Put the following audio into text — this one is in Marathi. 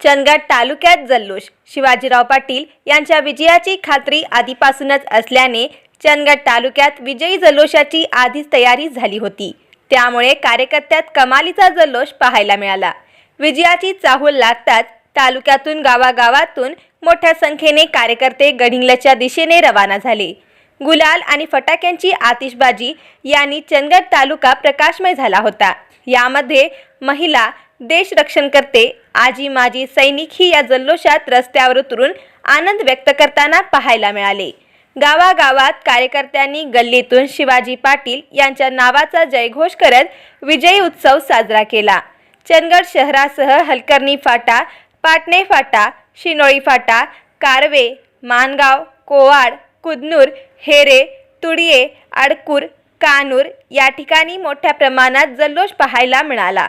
चंदगड तालुक्यात जल्लोष. शिवाजीराव पाटील यांच्या विजयाची खात्री आधीपासूनच असल्याने चंदगड तालुक्यात विजयी जल्लोषाची आधीच तयारी झाली होती. त्यामुळे कार्यकर्त्यात कमालीचा जल्लोष पाहायला मिळाला. विजयाची चाहूल लागताच तालुक्यातून गावागावातून मोठ्या संख्येने कार्यकर्ते गडिंगलच्या दिशेने रवाना झाले. गुलाल आणि फटाक्यांची आतिषबाजी यांनी चंदगड तालुका प्रकाशमय झाला होता. यामध्ये महिला देश रक्षण करते. आजी माजी सैनिक ही या जल्लोषात रस्त्यावर उतरून आनंद व्यक्त करताना पाहायला मिळाले. गावागावात कार्यकर्त्यांनी गल्लीतून शिवाजी पाटील यांच्या नावाचा जयघोष करत विजयी उत्सव साजरा केला. चंदगड शहरासह हलकर्णी फाटा पाटणे फाटा शिनोळी फाटा कारवे मानगाव कोवाड कुदनूर हेरे तुडिये आडकूर कानूर या ठिकाणी मोठ्या प्रमाणात जल्लोष पाहायला मिळाला.